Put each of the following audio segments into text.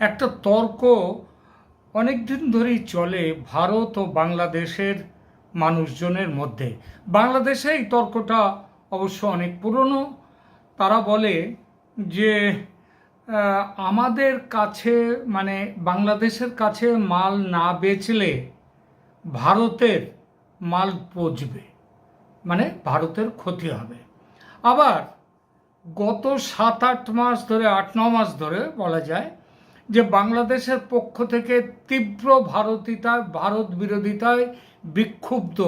একটা তর্ক অনেক দিন ধরেই চলে ভারত ও বাংলাদেশের মানুষজনের মধ্যে। বাংলাদেশে এই তর্কটা অবশ্য অনেক পুরনো। তারা বলে যে আমাদের কাছে মানে বাংলাদেশের কাছে মাল না বেচলে ভারতের মাল পচবে মানে ভারতের ক্ষতি হবে। আবার গত সাত আট মাস ধরে, আট, ন মাস ধরে বলা যায় যে বাংলাদেশের পক্ষ থেকে তীব্র ভারতিতায়, ভারত বিরোধিতায় বিক্ষুব্ধ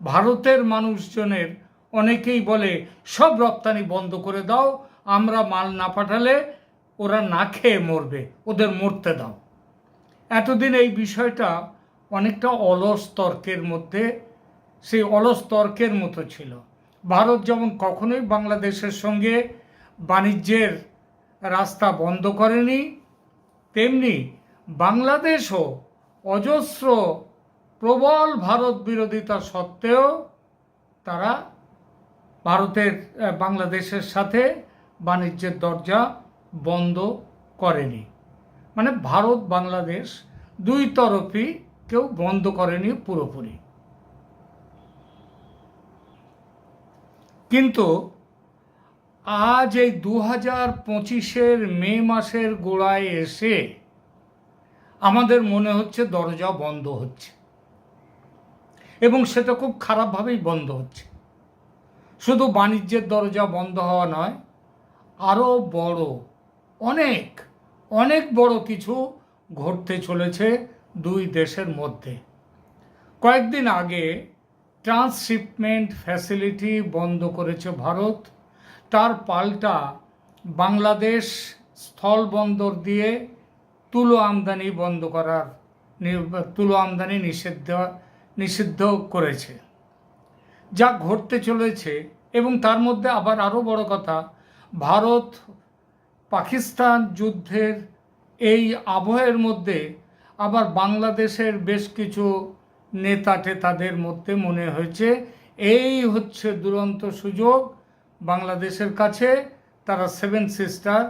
ভারতের মানুষজনের অনেকেই বলে, সব রপ্তানি বন্ধ করে দাও, আমরা মাল না পাঠালে ওরা না খেয়ে মরবে, ওদের মরতে দাও। এতদিন এই বিষয়টা অনেকটা অলস তর্কের মধ্যে, সেই অলস তর্কের মতো ছিল। ভারত যেমন কখনোই বাংলাদেশের সঙ্গে বাণিজ্যের রাস্তা বন্ধ করেনি তেমনি বাংলাদেশও অজস্র প্রবল ভারত বিরোধিতা সত্ত্বেও তারা ভারতের বাংলাদেশের সাথে বাণিজ্যের দরজা বন্ধ করেনি। মানে ভারত, বাংলাদেশ দুই তরফই কেউ বন্ধ করেনি পুরোপুরি। কিন্তু আজ এই দু হাজার পঁচিশের মে মাসের গোড়ায় এসে আমাদের মনে হচ্ছে দরজা বন্ধ হচ্ছে। এবং সেটা খুব খারাপভাবেই বন্ধ হচ্ছে। শুধু বাণিজ্যের দরজা বন্ধ হওয়া নয়, আরও বড়, অনেক অনেক বড় কিছু ঘটতে চলেছে দুই দেশের মধ্যে। কয়েকদিন আগে ট্রান্সশিপমেন্ট ফ্যাসিলিটি বন্ধ করেছে ভারত। তার পাল্টা বাংলাদেশ স্থলবন্দর দিয়ে তুলো আমদানি বন্ধ করার তুলো আমদানি নিষিদ্ধ নিষিদ্ধ করেছে। যা ঘটতে চলেছে এবং তার মধ্যে আবার আরও বড় কথা, ভারত পাকিস্তান যুদ্ধের এই আবহের মধ্যে আবার বাংলাদেশের বেশ কিছু নেতা টেতাদের মধ্যে মনে হয়েছে, এই হচ্ছে দুরন্ত সুযোগ বাংলাদেশের কাছে তারা সেভেন সিস্টার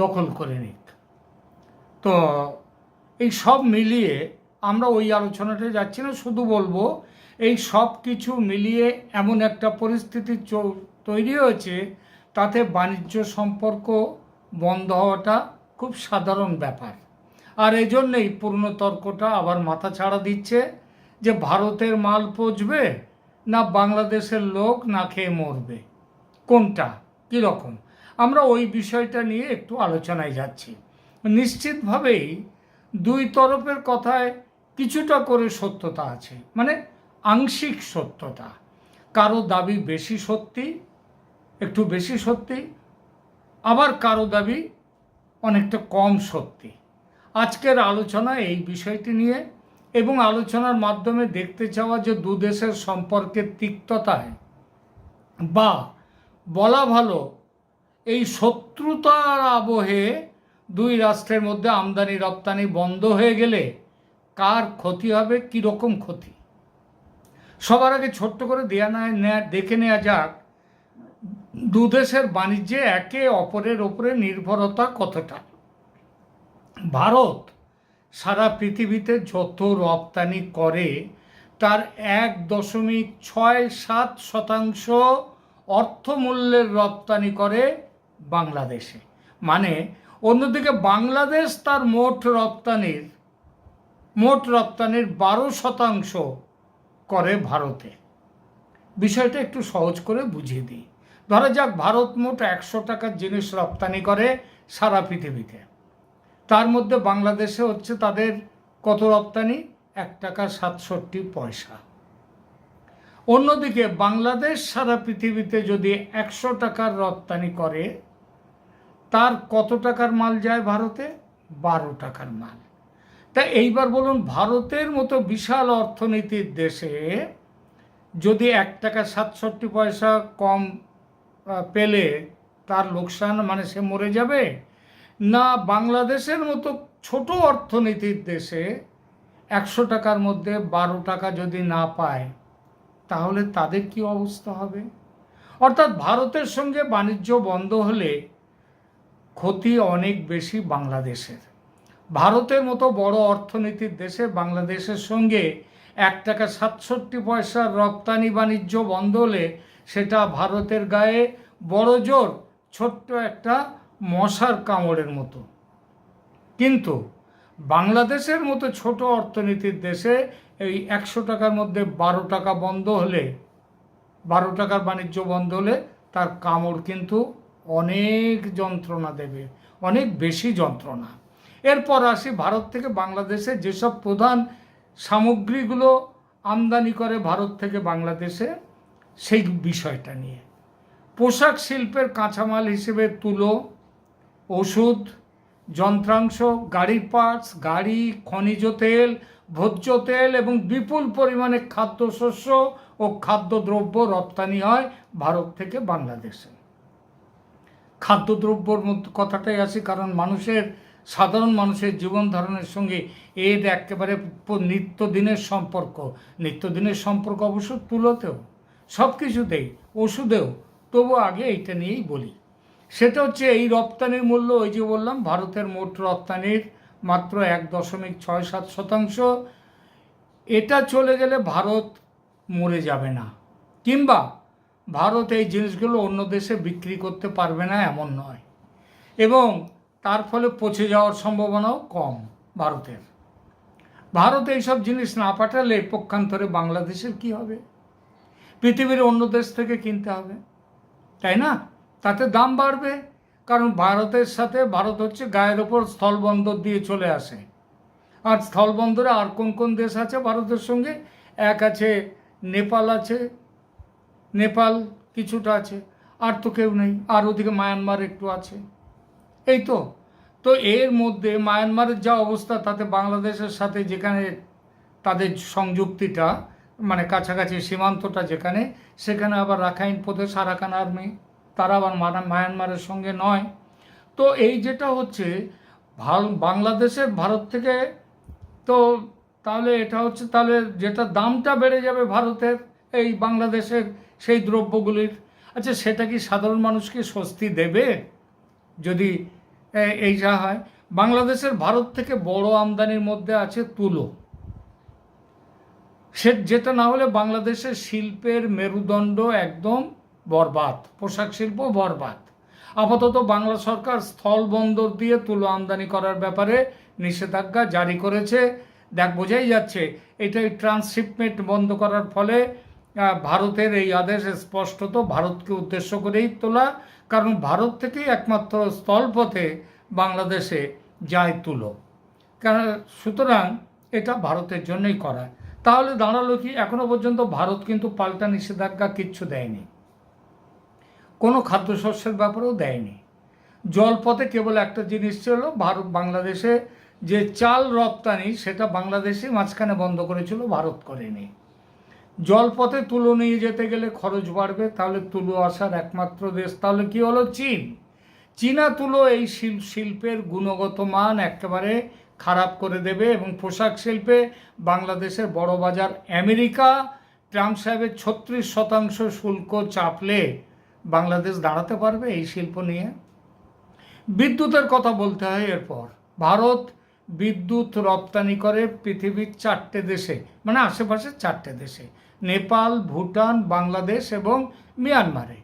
দখল করে নিক। তো এই সব মিলিয়ে আমরা ওই আলোচনাটা যাচ্ছি না, শুধু বলব এই সব কিছু মিলিয়ে এমন একটা পরিস্থিতি তৈরি হয়েছে তাতে বাণিজ্য সম্পর্ক বন্ধ হওয়াটা খুব সাধারণ ব্যাপার। আর এই জন্যেই পূর্ণ তর্কটা আবার মাথা ছাড়া দিচ্ছে যে ভারতের মাল পচবে না বাংলাদেশের লোক না খেয়ে মরবে। কোনটা? কীরকম আমরা ওই বিষয়টা নিয়ে একটু আলোচনায় যাচ্ছি। নিশ্চিতভাবেই দুই তরফের কথায় কিছুটা করে সত্যতা আছে। মানে আংশিক সত্যতা। কারও দাবি বেশি সত্যি, একটু বেশি সত্যি, আবার কারও দাবি অনেকটা কম সত্যি। আজকের আলোচনা এই বিষয়টি নিয়ে এবং আলোচনার মাধ্যমে দেখতে চাওয়া যে দু দেশের সম্পর্কের তিক্ততায় বা বলা ভালো, এই শত্রুতার আবহে দুই রাষ্ট্রের মধ্যে আমদানি রপ্তানি বন্ধ হয়ে গেলে কার ক্ষতি হবে, কীরকম ক্ষতি? সবার আগে ছোট্ট করে দেয়া নেয়া- দেখে নেওয়া যাক, দু দেশের বাণিজ্যে একে অপরের ওপরে নির্ভরতা কতটা? ভারত সারা পৃথিবীতে যত রপ্তানি করে, তার এক দশমিক ছয় সাত শতাংশ অর্থমূল্যের রপ্তানি করে বাংলাদেশে। মানে অন্যদিকে বাংলাদেশ তার মোট রপ্তানির মোট রপ্তানির বারো শতাংশ করে ভারতে। বিষয়টা একটু সহজ করে বুঝিয়ে দিই। ধরা যাক, ভারত মোট একশো টাকার জিনিস রপ্তানি করে সারা পৃথিবীতে। তার মধ্যে বাংলাদেশে হচ্ছে তাদের কত রপ্তানি? এক টাকা সাতষট্টি পয়সা। অন্যদিকে বাংলাদেশ সারা পৃথিবীতে যদি একশো টাকার রপ্তানি করে, তার কত টাকার মাল যায় ভারতে? বারো টাকার মাল। তা এইবার বলুন, ভারতের মতো বিশাল অর্থনীতির দেশে যদি এক টাকা সাতষট্টি পয়সা কম পেলে তার লোকসান মানে সে মরে যাবে? না, বাংলাদেশের মতো ছোট অর্থনীতির দেশে একশো টাকার মধ্যে বারো টাকা যদি না পায় তাহলে তাদের কি অবস্থা হবে? অর্থাৎ ভারতের সঙ্গে বাণিজ্য বন্ধ হলে ক্ষতি অনেক বেশি বাংলাদেশের। ভারতের মতো বড় অর্থনীতির দেশে বাংলাদেশের সঙ্গে এক টাকা সাতষট্টি পয়সার রপ্তানি বাণিজ্য বন্ধ হলে সেটা ভারতের গায়ে বড় জোর, ছোট্ট একটা মশার কামড়ের মতো। কিন্তু বাংলাদেশের মতো ছোট অর্থনীতির দেশে এই একশো টাকার মধ্যে বারো টাকা বন্ধ হলে, বারো টাকার বাণিজ্য বন্ধ হলে তার কামড় কিন্তু অনেক যন্ত্রণা দেবে, অনেক বেশি যন্ত্রণা। এরপর আসি ভারত থেকে বাংলাদেশে যেসব প্রধান সামগ্রীগুলো আমদানি করে ভারত থেকে বাংলাদেশে, সেই বিষয়টা নিয়ে। পোশাক শিল্পের কাঁচামাল হিসেবে তুলো, ওষুধ যন্ত্রাংশ, গাড়ির পার্টস গাড়ি, খনিজ তেল, ভোজ্য তেল এবং বিপুল পরিমাণে খাদ্যশস্য ও খাদ্যদ্রব্য রপ্তানি হয় ভারত থেকে বাংলাদেশে। খাদ্যদ্রব্যর মধ্যে কথাটাই আছে কারণ মানুষের, সাধারণ মানুষের জীবন ধারণের সঙ্গে এর একেবারে নিত্যদিনের সম্পর্ক। নিত্যদিনের সম্পর্ক অবশ্য তুলোতেও সব কিছুতেই ওষুধেও, তবু আগে এইটা নিয়েই বলি। সেটা হচ্ছে এই রপ্তানির মূল্য, ওই যে বললাম, ভারতের মোট রপ্তানির মাত্র এক দশমিক ছয় সাত শতাংশ। এটা চলে গেলে ভারত মরে যাবে না। কিংবা ভারত এই জিনিসগুলো অন্য দেশে বিক্রি করতে পারবে না, এমন নয়। এবং তার ফলে পচে যাওয়ার সম্ভাবনাও কম ভারতের। ভারত এইসব জিনিস না পাঠালে পক্ষান্তরে বাংলাদেশের কি হবে? পৃথিবীর অন্য দেশ থেকে কিনতে হবে। তাই না? তাতে দাম বাড়বে, কারণ ভারতের সাথে ভারত হচ্ছে গায়ের ওপর স্থলবন্দর দিয়ে চলে আসে। আর স্থলবন্দরে আর কোন কোন দেশ আছে ভারতের সঙ্গে? এক আছে নেপাল আছে, নেপাল কিছুটা আছে, আর তো কেউ নেই, আর ওদিকে মায়ানমার একটু আছে। এই তো তো এর মধ্যে মায়ানমারের যা অবস্থা, তাতে বাংলাদেশের সাথে যেখানে তাদের সংযুক্তিটা মানে কাছাকাছি সীমান্তটা যেখানে, সেখানে আবার রাখাইন প্রদেশ, আরাকান আর্মি তারা আবার মায়ানমারের সঙ্গে নয়। তো এই যেটা হচ্ছে বাংলাদেশের ভারত থেকে তো তাহলে এটা হচ্ছে, তাহলে যেটা দামটা বেড়ে যাবে ভারতের এই বাংলাদেশের সেই দ্রব্যগুলির আচ্ছা সেটা কি সাধারণ মানুষকে স্বস্তি দেবে? যদি এই যা হয়। বাংলাদেশের ভারত থেকে বড় আমদানির মধ্যে আছে তুলো। সে যেটা না হলে বাংলাদেশের শিল্পের মেরুদণ্ড একদম বরবাদ, পোশাক শিল্প বরবাদ। আপাতত বাংলা সরকার স্থল বন্দর দিয়ে তুলো আমদানি করার ব্যাপারে নিষেধাজ্ঞা জারি করেছে। দেখ, বোঝাই যাচ্ছে, এটাই ট্রান্সশিপমেন্ট বন্ধ করার ফলে ভারতের এই আদেশ স্পষ্টত ভারতকে উদ্দেশ্য করেই তোলা, কারণ ভারত থেকেই একমাত্র স্থলপথে বাংলাদেশে যায় তুলো। কারণ সুতরাং এটা ভারতের জন্যই করা। তাহলে দাঁড়াল কি, এখনও পর্যন্ত ভারত কিন্তু পাল্টা নিষেধাজ্ঞা কিচ্ছু দেয়নি। কোনো খাদ্যশস্যের ব্যাপারেও দেয়নি। জলপথে কেবল একটা জিনিস ছিল, ভারত, বাংলাদেশে যে চাল রপ্তানি, সেটা বাংলাদেশে মাঝখানে বন্ধ করেছিল, ভারত করেনি। জলপথে তুলো নিয়ে যেতে গেলে খরচ বাড়বে, তাহলে তুলো আসার একমাত্র দেশ, তাহলে কি হলো? চীন। চীনা তুলো এই শিল- শিল্পের গুণগত মান একেবারে খারাপ করে দেবে এবং পোশাক শিল্পে বাংলাদেশের বড় বাজার আমেরিকা, ট্রাম্প সাহেবের ছত্রিশ শতাংশ শুল্ক চাপলে বাংলাদেশ দাঁড়াতে পারবে এই শিল্প নিয়ে? বিদ্যুতের কথা বলতে হয় এরপর। ভারত বিদ্যুৎ রপ্তানি করে পৃথিবীর চারটে দেশে মানে আশেপাশে চারটে দেশে, নেপাল, ভুটান, বাংলাদেশ এবং মিয়ানমারে।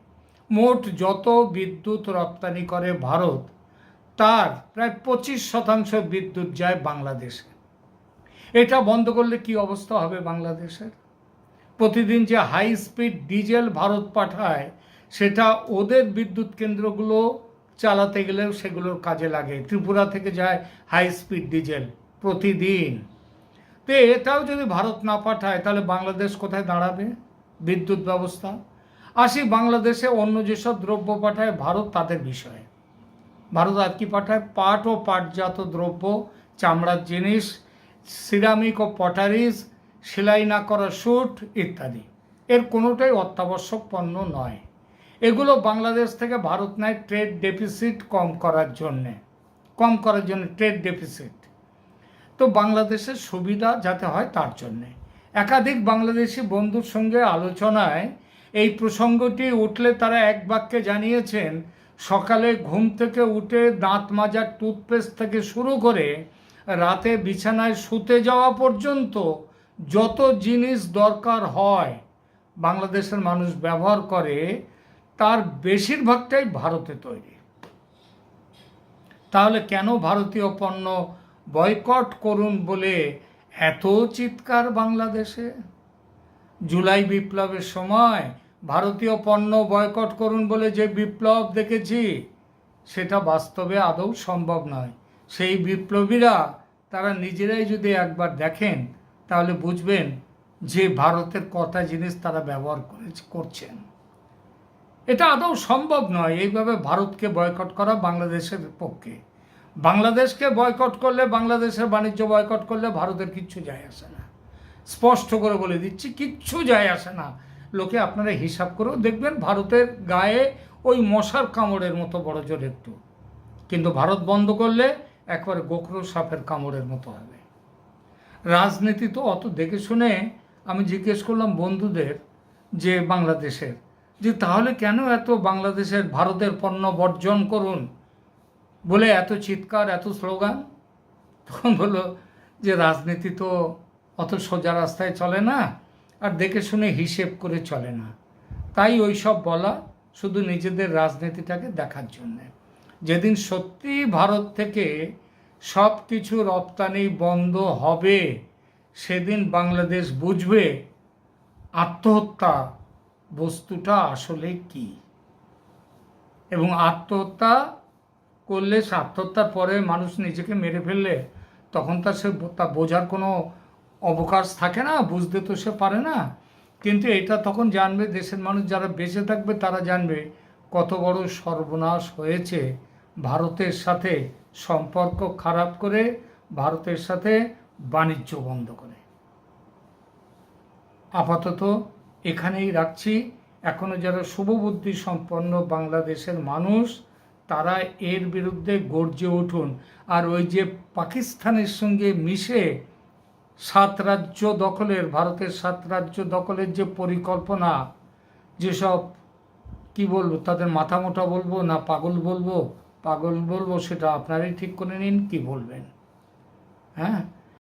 মোট যত বিদ্যুৎ রপ্তানি করে ভারত, তার প্রায় পঁচিশ শতাংশ বিদ্যুৎ যায় বাংলাদেশে। এটা বন্ধ করলে কি অবস্থা হবে বাংলাদেশের? প্রতিদিন যে হাই স্পিড ডিজেল ভারত পাঠায় সেটা ওদের বিদ্যুৎ কেন্দ্রগুলো চালাতে গেলেও সেগুলোর কাজে লাগে। ত্রিপুরা থেকে যায় হাই স্পিড ডিজেল প্রতিদিন। তো এটাও যদি ভারত না পাঠায়, তাহলে বাংলাদেশ কোথায় দাঁড়াবে? বিদ্যুৎ ব্যবস্থা? আসি বাংলাদেশে অন্য যেসব দ্রব্য পাঠায়, ভারত তাদের বিষয়ে। ভারত আর কি পাঠায়? পাট ও পাটজাত দ্রব্য, চামড়ার জিনিস, সিরামিক ও পটারিজ সেলাই না করা স্যুট ইত্যাদি। এর কোনোটাই অত্যাবশ্যক পণ্য নয়। এগুলো বাংলাদেশ থেকে ভারত নেয় ট্রেড ডেফিসিট কম করার জন্যে, কম করার জন্য ট্রেড ডেফিসিট। তো বাংলাদেশের সুবিধা যাতে হয় তার জন্যে। একাধিক বাংলাদেশি বন্ধুর সঙ্গে আলোচনায় এই প্রসঙ্গটি উঠলে তারা এক বাক্যে জানিয়েছেন, সকালে ঘুম থেকে উঠে দাঁত মাজার টুথপেস্ট থেকে শুরু করে রাতে বিছানায় শুতে যাওয়া পর্যন্ত যত জিনিস দরকার হয় বাংলাদেশের মানুষ ব্যবহার করে তার বেশিরভাগটাই ভারতে তৈরি। তাহলে কেন ভারতীয় পণ্য বয়কট করুন বলে এত চিৎকার বাংলাদেশে? জুলাই বিপ্লবের সময় ভারতীয় পণ্য বয়কট করুন বলে যে বিপ্লব দেখেছি, সেটা বাস্তবে আদৌ সম্ভব নয়। সেই বিপ্লবীরা, তারা নিজেরাই যদি একবার দেখেন, তাহলে বুঝবেন যে ভারতের কটা জিনিস তারা ব্যবহার করেছে, করছেন। এটা আদৌ সম্ভব নয়। এইভাবে ভারতকে বয়কট করা বাংলাদেশের পক্ষে। বাংলাদেশকে বয়কট করলে, বাংলাদেশের বাণিজ্য বয়কট করলে ভারতের কিচ্ছু যায় আসে না। স্পষ্ট করে বলে দিচ্ছি, কিচ্ছু যায় আসে না। লোকে আপনারা হিসাব করেও দেখবেন ভারতের গায়ে ওই মশার কামড়ের মতো বড় জোর একটু। কিন্তু ভারত বন্ধ করলে একবারে গোখরো সাপের কামড়ের মতো হবে। রাজনীতি তো অত দেখে শুনে আমি জিজ্ঞেস করলাম বন্ধুদের যে বাংলাদেশের। যে তাহলে কেন এত বাংলাদেশের ভারতের পণ্য বর্জন করুন বলে এত চিৎকার, এত স্লোগান? তখন বলল যে রাজনীতি তো অত সোজা রাস্তায় চলে না আর দেখে শুনে হিসেব করে চলে না। তাই ওই সব বলা শুধু নিজেদের রাজনীতিটাকে দেখার জন্যে। যেদিন সত্যি ভারত থেকে সব কিছু রপ্তানি বন্ধ হবে, সেদিন বাংলাদেশ বুঝবে আত্মহত্যা বস্তুটা আসলে কি? এবং আত্মহত্যা করলে সে আত্মহত্যার পরে মানুষ নিজেকে মেরে ফেললে তখন তার সে তা বোঝার কোনো অবকাশ থাকে না, বুঝতে তো সে পারে না। কিন্তু এটা তখন জানবে দেশের মানুষ, যারা বেঁচে থাকবে তারা জানবে কত বড় সর্বনাশ হয়েছে ভারতের সাথে সম্পর্ক খারাপ করে, ভারতের সাথে বাণিজ্য বন্ধ করে। আপাতত এখানেই রাখছি। এখনও যারা শুভবুদ্ধি সম্পন্ন বাংলাদেশের মানুষ, তারা এর বিরুদ্ধে গর্জে উঠুন। আর ওই যে পাকিস্তানের সঙ্গে মিশে সাত রাজ্য দখলের, ভারতের সাত রাজ্য দখলের যে পরিকল্পনা, যেসব, কি বলব, তাদের মাথা মোটা বলব না পাগল বলব পাগল বলব সেটা আপনারাই ঠিক করে নিন, কি বলবেন? হ্যাঁ?